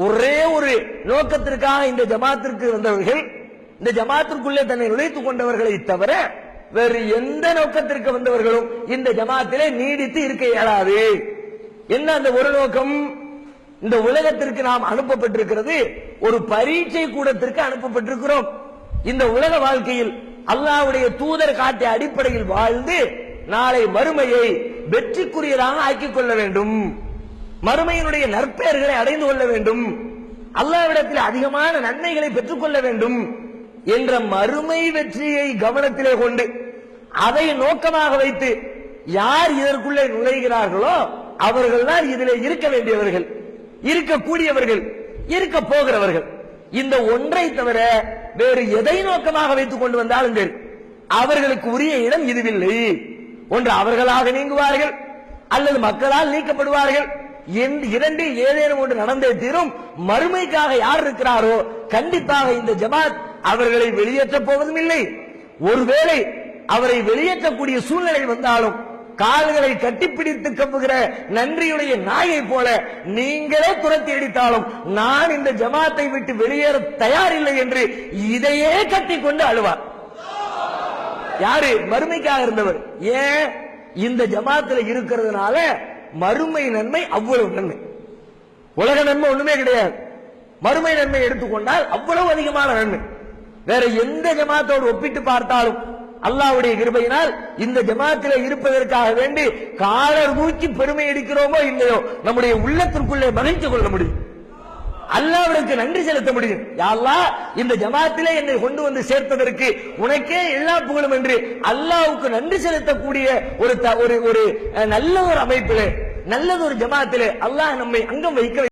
ஒரே ஒரு நோக்கத்திற்காக இந்த ஜமாத்திற்கு வந்தவர்கள் இந்த ஜமாத்திற்குள்ளே தன்னை நுழைத்துக் கொண்டவர்களை தவிர வேறு எந்த நோக்கத்திற்கு வந்தவர்களும் இந்த ஜமாத்திலே நீடித்து இருக்க இயலாது. என்ன அந்த ஒரு நோக்கம்? இந்த உலகத்திற்கு நாம் அனுப்பப்பட்டிருக்கிறது ஒரு பரீட்சை கூடத்திற்கு அனுப்பப்பட்டிருக்கிறோம். இந்த உலக வாழ்க்கையில் அல்லாஹ்வுடைய தூதர் காட்டிய அடிப்படையில் வாழ்ந்து நாளை மறுமையை வெற்றிக்குரியதாக ஆக்கிக் கொள்ள வேண்டும். மறுமையினுடைய நற்பெயர்களை அடைந்து கொள்ள வேண்டும். அல்லாவிடத்தில் அதிகமான நன்மைகளை பெற்றுக் கொள்ள வேண்டும் என்ற மறுமை வெற்றியை கவனத்திலே கொண்டு அதை நோக்கமாக வைத்து யார் இதற்குள்ளே நுழைகிறார்களோ அவர்கள் தான் இதிலே இருக்க வேண்டியவர்கள் இருக்கக்கூடியவர்கள் இருக்க போகிறவர்கள். இந்த ஒன்றை தவிர வேறு எதை நோக்கமாக வைத்துக் கொண்டு வந்தாலும் சரி அவர்களுக்கு உரிய இடம் இதுவில்லை. ஒன்று அவர்களாக நீங்குவார்கள் அல்லது மக்களால் நீக்கப்படுவார்கள் இரண்டு ஏதேனும் ஒன்று நடந்தே தீரும் மறுமைக்காக யார் இருக்கிறாரோ கண்டிப்பாக இந்த ஜமாத் அவர்களை வெளியேற்றப் போவதும் இல்லை. ஒருவேளை அவரை வெளியேற்றக்கூடிய சூழ்நிலை வந்தாலும் கால்களை கட்டிப்பிடித்து கம்புகிற நன்றியுடைய நாயை போல நீங்களே துரத்தி அடித்தாலும் நான் இந்த ஜமாத்தை விட்டு வெளியேற தயாரில்லை என்று இதையே கட்டி கொண்டு அழுவார். யாரு? மறுமைக்காக இருந்தவர். ஏன்? இந்த ஜமாத்துல இருக்கிறதுனால மறுமை நன்மை அவ்வளவு நன்மை. உலக நன்மை ஒண்ணுமே கிடையாது. மறுமை நன்மை எடுத்துக்கொண்டால் அவ்வளவு அதிகமான நன்மை. வேற எந்த ஜமாத்தோடு ஒப்பிட்டு பார்த்தாலும் அல்லாஹ்வுடைய கிருபையினால் இந்த ஜமாத்தில் இருப்பதற்காக வேண்டி காலர் தூக்கி பெருமை அடிக்கிறோமோ இல்லையோ நம்முடைய உள்ளத்திற்குள்ளே மகிழ்ச்சி கொள்ள முடியும். அல்லாவிற்கு நன்றி செலுத்த முடியும். யாழ்லா அல்லாஹ் இந்த ஜமாத்திலே என்னை கொண்டு வந்து சேர்த்ததற்கு உனக்கே எல்லா புகழும் என்று அல்லாவுக்கு நன்றி செலுத்தக்கூடிய ஒரு த- ஒரு ஒரு நல்ல ஒரு அமைப்பிலே நல்லது ஒரு ஜமாத்திலே அல்லாஹ் நம்மை அங்கம் வைக்க